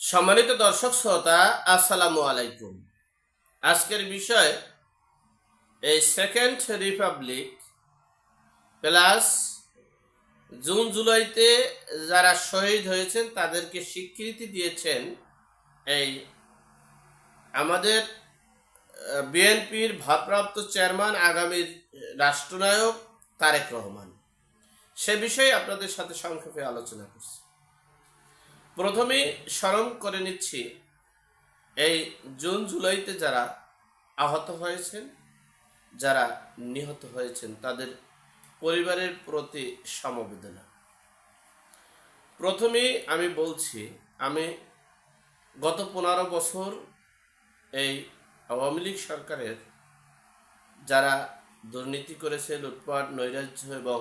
সম্মানিত দর্শক শ্রোতা, আসসালামু আলাইকুম। আজকের বিষয়, এই সেকেন্ড রিপাবলিক প্লাস জুন জুলাইতে যারা শহীদ হয়েছেন, তাদেরকে স্বীকৃতি দিয়েছেন এই আমাদের বিএনপির ভারপ্রাপ্ত চেয়ারম্যান, আগামীর রাষ্ট্রনায়ক তারেক রহমান। সে বিষয়ে আপনাদের সাথে সংক্ষেপে আলোচনা করছি। প্রথমেই স্মরণ করে নিচ্ছি, এই জুন জুলাইতে যারা আহত হয়েছেন, যারা নিহত হয়েছেন, তাদের পরিবারের প্রতি সমবেদনা। প্রথমেই আমি বলছি, আমি গত পনেরো বছর এই আওয়ামী লীগ সরকারের যারা দুর্নীতি করেছে, লুটপাট, নৈরাজ্য এবং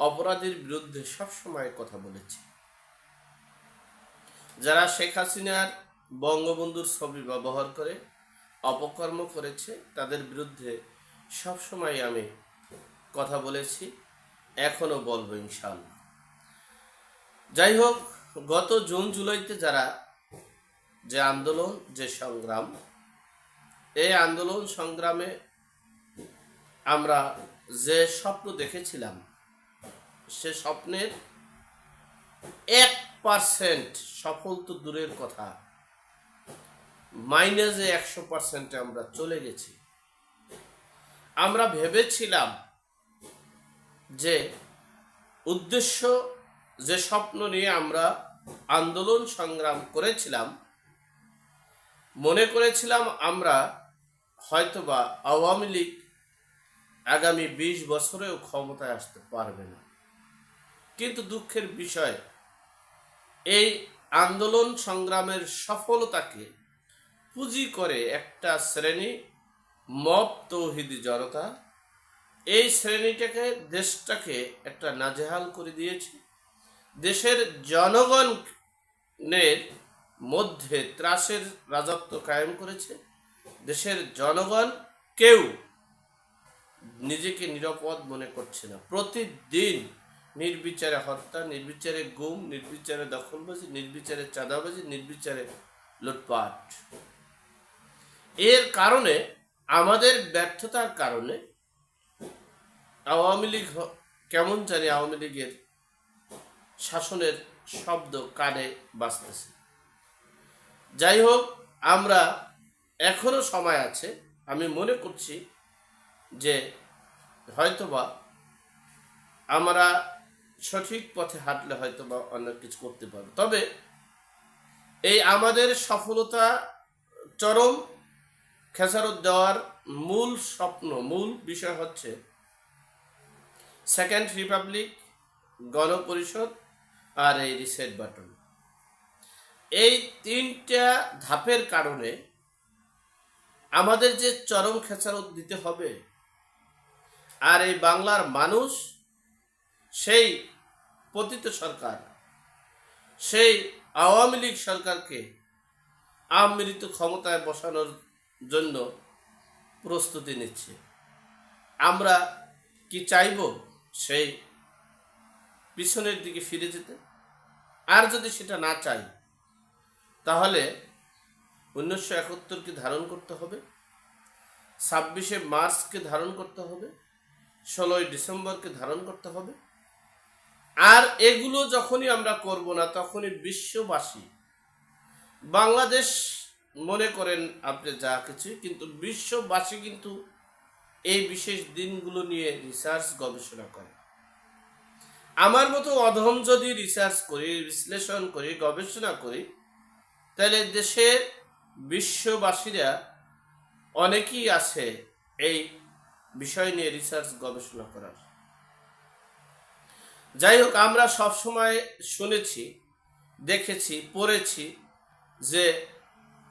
অপরাধীর বিরুদ্ধে সবসময় কথা বলেছি। যারা শেখ হাসিনার বঙ্গবন্ধুর ছবি ব্যবহার করে, অপকর্ম করেছে, তাদের বিরুদ্ধে সবসময় আমি কথা বলেছি এখনও বলব ইনশাল্লাহ যাই হোক, গত জুন, জুলাইতে যারা যে আন্দোলন, যে সংগ্রাম, এই আন্দোলন সংগ্রামে আমরা যে স্বপ্ন দেখেছিলাম, সে স্বপ্নের এক পার্সেন্ট সফল তো দূরের কথা। মাইনাসে একশো পার্সেন্টে আমরা চলে গেছি। আমরা ভেবেছিলাম যে উদ্দেশ্য, যে স্বপ্ন নিয়ে আমরা আন্দোলন সংগ্রাম করেছিলাম, মনে করেছিলাম আমরা হয়তোবা আওয়ামী লীগ আগামী বিশ বছরেও ক্ষমতায় আসতে পারবে না। কিন্তু দুঃখের বিষয় এই আন্দোলন সংগ্রামের সফলতাকে পুঁজি করে একটা শ্রেণি, মব তৌহিদি জনতা। এই শ্রেণীটাকে, দেশটাকে একটা নাজেহাল করে দিয়েছে। দেশের জনগণের মধ্যে ত্রাসের রাজত্ব কায়েম করেছে। দেশের জনগণ কেউ নিজেকে নিরাপদ মনে করছে না। প্রতিদিন নির্বিচারে হত্যা, নির্বিচারে গুম, নির্বিচারে দখলবাজি, নির্বিচারে চাঁদাবাজি, নির্বিচারে লুটপাট। এর কারণে, আমাদের ব্যর্থতার কারণে, আওয়ামী লীগ কেমন জানি আওয়ামী লীগের শাসনের শব্দ কানে বাঁচতেছে যাই হোক, আমরা এখনও সময় আছে, আমি মনে করছি যে হয়তোবা আমরা সঠিক পথে হাঁটলে হয়তো বা অনেক কিছু করতে পারবে। তবে এই আমাদের সফলতা চরম খেসারত দেওয়ার মূল স্বপ্ন, মূল বিষয় হচ্ছে সেকেন্ড রিপাবলিক গণপরিষদ আর এই রিসেট বাটন এই তিনটা ধাপের কারণে আমাদের যে চরম খেসারত দিতে হবে, আর এই বাংলার মানুষ সেই পতিত সরকার, সেই আওয়ামী লীগ সরকারকে আমৃত ক্ষমতায় বসানোর জন্য প্রস্তুতি নিচ্ছে। আমরা কি চাইব সেই পিছনের দিকে ফিরে যেতে? আর যদি সেটা না চাই, তাহলে উনিশশো একাত্তরকে ধারণ করতে হবে, ছাব্বিশে মার্চকে ধারণ করতে হবে, ষোলোই ডিসেম্বরকে ধারণ করতে হবে আর এগুলো যখনই আমরা করব না, তখনই বিশ্ববাসী, বাংলাদেশ মনে করেন আপনি যা কিছু, কিন্তু বিশ্ববাসী কিন্তু এই বিশেষ দিনগুলো নিয়ে রিসার্চ গবেষণা করে। আমার মতো অধম যদি রিসার্চ করি, বিশ্লেষণ করি, গবেষণা করি, তাহলে দেশের বিশ্ববাসীরা অনেকেই আছে এই বিষয় নিয়ে রিসার্চ গবেষণা করার। যাই হোক আমরা সবসময় শুনেছি, দেখেছি, পড়েছি যে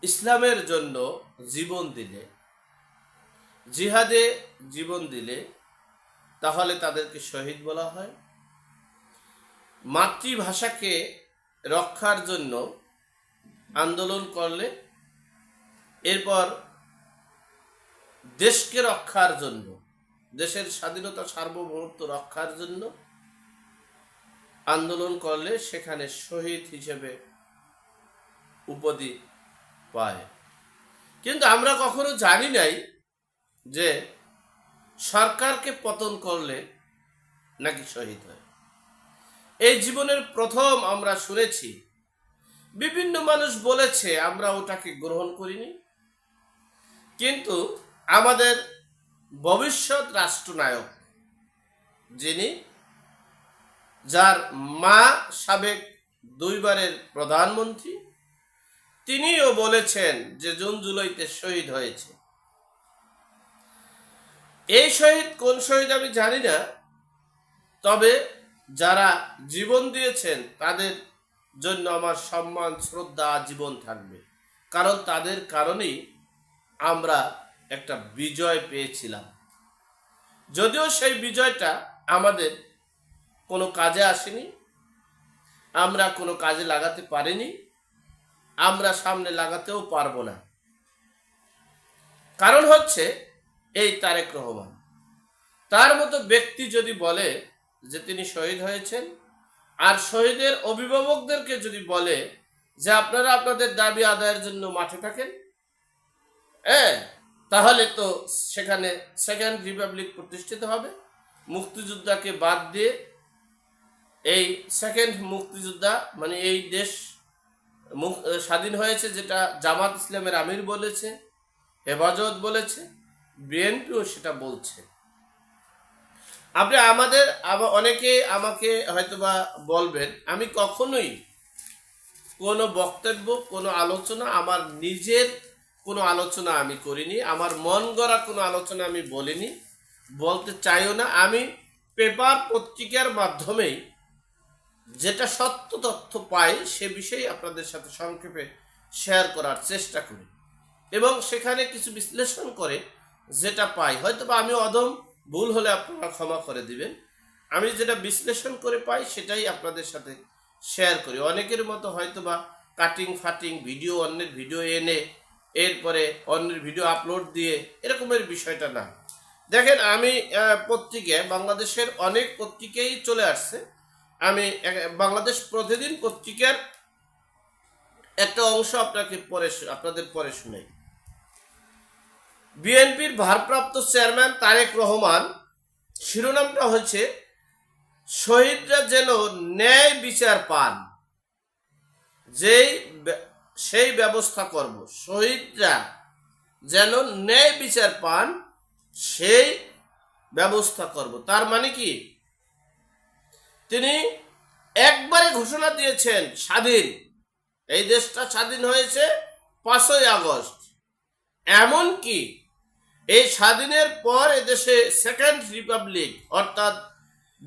ইসলামের জন্য জীবন দিলে, জিহাদে জীবন দিলে তাহলে তাদেরকে শহীদ বলা হয়। মাতৃভাষাকে রক্ষার জন্য আন্দোলন করলে, এরপর দেশকে রক্ষার জন্য, দেশের স্বাধীনতা সার্বভৌমত্ব রক্ষার জন্য আন্দোলন করলে সেখানে শহীদ হিসেবে উপাধি পায়। কিন্তু আমরা কখনো জানি নাই যে সরকারকে পতন করলে নাকি শহীদ হয়। এই জীবনের প্রথম আমরা শুনেছি, বিভিন্ন মানুষ বলেছে আমরা ওটাকে গ্রহণ করিনি। কিন্তু আমাদের ভবিষ্যৎ রাষ্ট্রনায়ক যিনি যার মা সাবেক দুইবারের প্রধানমন্ত্রী, তিনিও বলেছেন যে জুন জুলাইতে শহীদ হয়েছে। এই শহীদ কোন শহীদ আমি জানি না, তবে যারা জীবন দিয়েছেন তাদের জন্য আমার সম্মান, শ্রদ্ধা জীবন থাকবে। কারণ তাদের কারণেই আমরা একটা বিজয় পেয়েছিলাম। যদিও সেই বিজয়টা আমাদের কোনো কাজে আসেনি। আমরা কোনো কাজে লাগাতে পারিনি। আমরা সামনে লাগাতেও পারব না। কারণ হচ্ছে এই তারেক রহমান। তার মতো ব্যক্তি যদি বলে যে তিনি শহীদ হয়েছেন, আর শহীদের অভিভাবকদেরকে যদি বলে যে আপনারা আপনাদের দাবি আদায়ের জন্য মাঠে থাকেন হ্যাঁ তাহলে তো সেখানে সেকেন্ড রিপাবলিক প্রতিষ্ঠিত হবে। মুক্তিযোদ্ধাকে বাদ দিয়ে এই সেকেন্ড মুক্তিযোদ্ধা মানে এই দেশ স্বাধীন হয়েছে যেটা জামাত ইসলামের আমির বলেছে, হেফাজত বলেছে, বিএনপিও সেটা বলছে। আপনি আমাদের অনেকে আমাকে হয়তোবা বলবেন, আমি কখনোই কোনো বক্তব্য, কোনো আলোচনা, আমার নিজের কোনো আলোচনা আমি করিনি, আমার মন গড়া কোনো আলোচনা আমি বলিনি, বলতে চাইও না। আমি পেপার পত্রিকার মাধ্যমেই যেটা সত্য তথ্য পাই সে বিষয়ে আপনাদের সাথে সংক্ষেপে শেয়ার করার চেষ্টা করি। এবং সেখানে কিছু বিশ্লেষণ করে যেটা পাই। হয়তো বা আমি অদম ভুল হলে আপনারা ক্ষমা করে দিবেন। আমি যেটা বিশ্লেষণ করে পাই, সেটাই আপনাদের সাথে শেয়ার করি। অনেকের মতো হয়তো বা কাটিং ফাটিং ভিডিও অন্যের ভিডিও এনে, এরপরে অন্যের ভিডিও আপলোড দিয়ে, এরকমের বিষয়টা না। দেখেন, আমি পত্রিকায়, বাংলাদেশের অনেক পত্রিকাই চলে আসছে। আমি বাংলাদেশ প্রতিদিন পত্রিকার একটা অংশ আপনাকে পরে আপনাদের পরে শুনাই। বিএনপির ভারপ্রাপ্ত চেয়ারম্যান তারেক রহমান শিরোনামটা হচ্ছে শহীদরা যেন ন্যায় বিচার পান, যেই সেই ব্যবস্থা করব। শহীদরা যেন ন্যায় বিচার পান, সেই ব্যবস্থা করব। তার মানে কি? তিনি একবারে ঘোষণা দিয়েছেন স্বাধীন। এই দেশটা স্বাধীন হয়েছে পাঁচই আগস্ট। এমনকি এই স্বাধীনের পর এদেশে সেকেন্ড রিপাবলিক, অর্থাৎ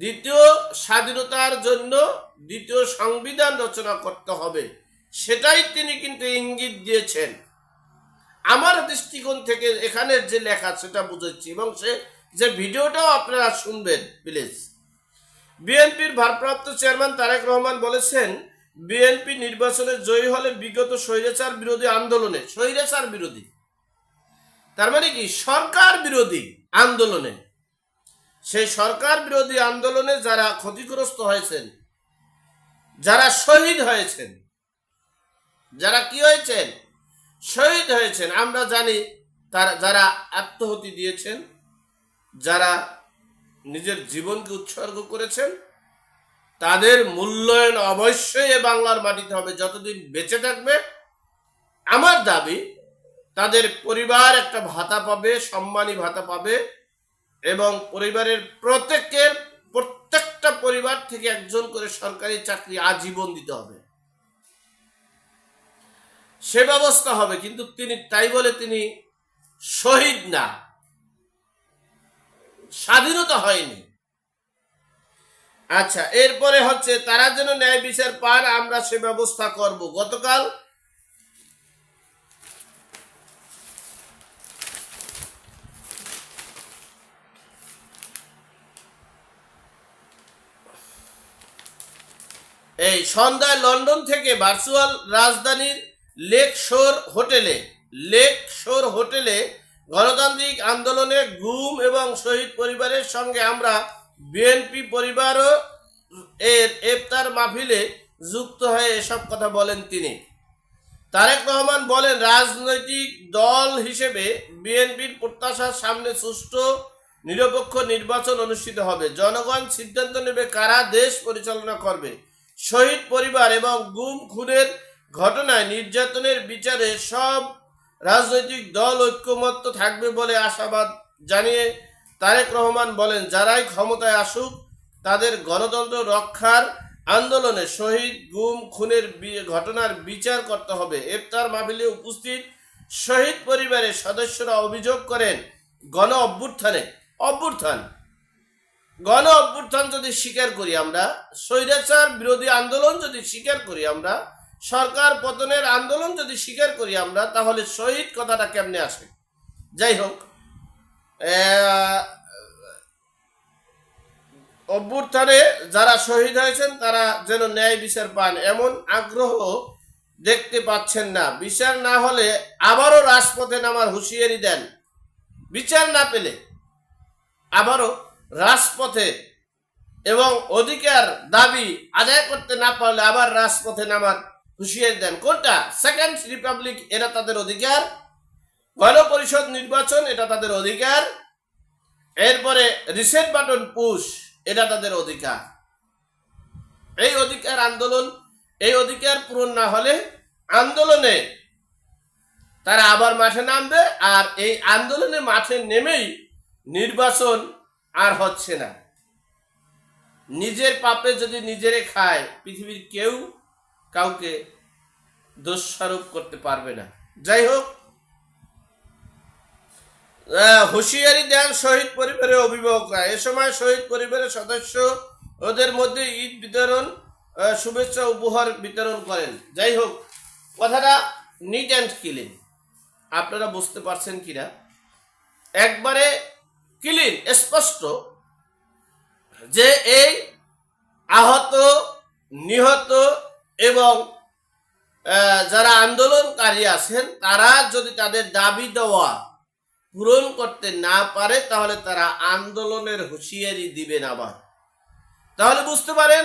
দ্বিতীয় স্বাধীনতার জন্য দ্বিতীয় সংবিধান রচনা করতে হবে, সেটাই তিনি কিন্তু ইঙ্গিত দিয়েছেন। আমার দৃষ্টিকোণ থেকে এখানের যে লেখা সেটা বুঝেছি এবং সে যে ভিডিওটাও আপনারা শুনবেন, প্লিজ। বিএনপির ভারপ্রাপ্ত চেয়ারম্যান তারেক রহমান বলেছেন, বিএনপি নির্বাচনে জয়ী হলে বিগত স্বৈরাচার বিরোধী আন্দোলনে, স্বৈরাচার বিরোধী। তার মানে কি? সরকার বিরোধী আন্দোলনে। সেই সরকার বিরোধী আন্দোলনে যারা ক্ষতিগ্রস্ত হয়েছেন, যারা শহীদ হয়েছেন, যারা কি হয়েছেন? শহীদ হয়েছেন। আমরা জানি তারা, যারা আত্মহতি দিয়েছেন, যারা নিজের জীবনকে উৎসর্গ করেছেন, তাদের মূল্যায়ন অবশ্যই এ বাংলার মাটিতে হবে। যতদিন বেঁচে থাকবে, আমার দাবি, তাদের পরিবার একটা ভাতা পাবে, সম্মানী ভাতা পাবে এবং পরিবারের প্রত্যেকের, প্রত্যেকটা পরিবার থেকে একজন করে সরকারি চাকরি আজীবন দিতে হবে। সে ব্যবস্থা হবে, কিন্তু তিনি তাই বলে তিনি শহীদ না। স্বাধীনতা হয়নি। আচ্ছা এরপরে হচ্ছে তারা যেন ন্যায় বিচার পান, আমরা সে ব্যবস্থা করব। গতকাল এই সন্ধ্যায় লন্ডন থেকে ভার্চুয়াল রাজধানীর লেক শোর হোটেলে লেক শোর হোটেলে গণতান্ত্রিক আন্দোলনে গুম এবং শহীদ পরিবারের সঙ্গে আমরা বিএনপি পরিবারও এর এফতার মাহফিলে যুক্ত হয়ে এসব কথা বলেন তিনি। তারেক রহমান বলেন, রাজনৈতিক দল হিসেবে বিএনপির প্রত্যাশার সামনে সুষ্ঠু, নিরপেক্ষ নির্বাচন অনুষ্ঠিত হবে। জনগণ সিদ্ধান্ত নেবে কারা দেশ পরিচালনা করবে। শহীদ পরিবার এবং গুম, খুনের ঘটনায় নির্যাতনের বিচারে সব রাজনৈতিক দল ঐক্যমত্য থাকবে বলে আশাবাদ জানিয়ে তারেক রহমান বলেন, যারাই ক্ষমতায় আসুক, তাদের গণতন্ত্র রক্ষার আন্দোলনে শহীদ, গুম, খুনের ঘটনার বিচার করতে হবে। এফতার মাহফিলে উপস্থিত শহীদ পরিবারের সদস্যরা অভিযোগ করেন, গণ অভ্যুত্থানে, অভ্যুত্থান। গণ অভ্যুত্থান যদি স্বীকার করি আমরা, স্বৈরাচার বিরোধী আন্দোলন যদি স্বীকার করি আমরা সরকার পতনের আন্দোলন যদি স্বীকার করি আমরা, তাহলে শহীদ কথাটা কেমনে আসে যাই হোক অভ্যুত্থানে যারা শহীদ হয়েছেন, তারা যেন ন্যায় বিচার পান, এমন আগ্রহ দেখতে পাচ্ছেন না। বিচার না হলে আবারও রাজপথে নামার হুঁশিয়ারি দেন। বিচার না পেলে আবারও রাজপথে এবং অধিকার দাবি আদায় করতে না পারলে আবার রাজপথে নামার হুঁশিয়ারি দেন। কোনটা? সেকেন্ড রিপাবলিক এরা তাদের অধিকার। গণপরিষদ নির্বাচন, এটা তাদের অধিকার। এরপরে রিসেট বাটন পুশ এটা তাদের অধিকার। এই অধিকার আন্দোলন, এই অধিকার পূরণ না হলে আন্দোলনে তারা আবার মাঠে নামবে আর এই আন্দোলনে মাঠে নেমেই নির্বাচন আর হচ্ছে না। নিজের পাপে যদি নিজেরে খায় পৃথিবীর কেউ কাউকে দোষারোপ করতে পারবে না। যাই হোক হুঁশিয়ারি দেন শহীদ পরিবারের অভিভাবকরা। এ সময় শহীদ পরিবারের সদস্য ওদের মধ্যে ঈদ বিতরণ শুভেচ্ছা উপহার বিতরণ করেন। যাই হোক কথাটা নিট অ্যান্ড ক্লিন আপনারা বুঝতে পারছেন কিনা? একবারে ক্লিন স্পষ্ট যে এই আহত, নিহত এবং যারা আন্দোলনকারী আছেন, তারা যদি তাদের দাবি দেওয়া পূরণ করতে না পারে, তাহলে তারা আন্দোলনের হুঁশিয়ারি দিবেন আবার। তাহলে বুঝতে পারেন,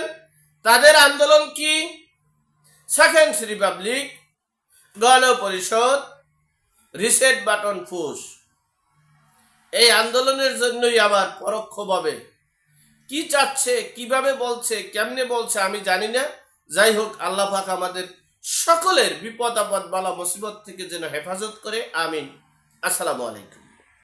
তাদের আন্দোলন কি? সেকেন্ড রিপাবলিক, গণপরিষদ, রিসেট বাটন ফুস এই আন্দোলনের জন্যই আবার পরোক্ষভাবে কি চাচ্ছে, কীভাবে বলছে, কেমনে বলছে আমি জানি না। যাই হোক আল্লাহ পাক আমাদের সকলের বিপদ আপদ বালা মুসিবত থেকে যেন হেফাজত করে, আমিন। আসসালামু আলাইকুম।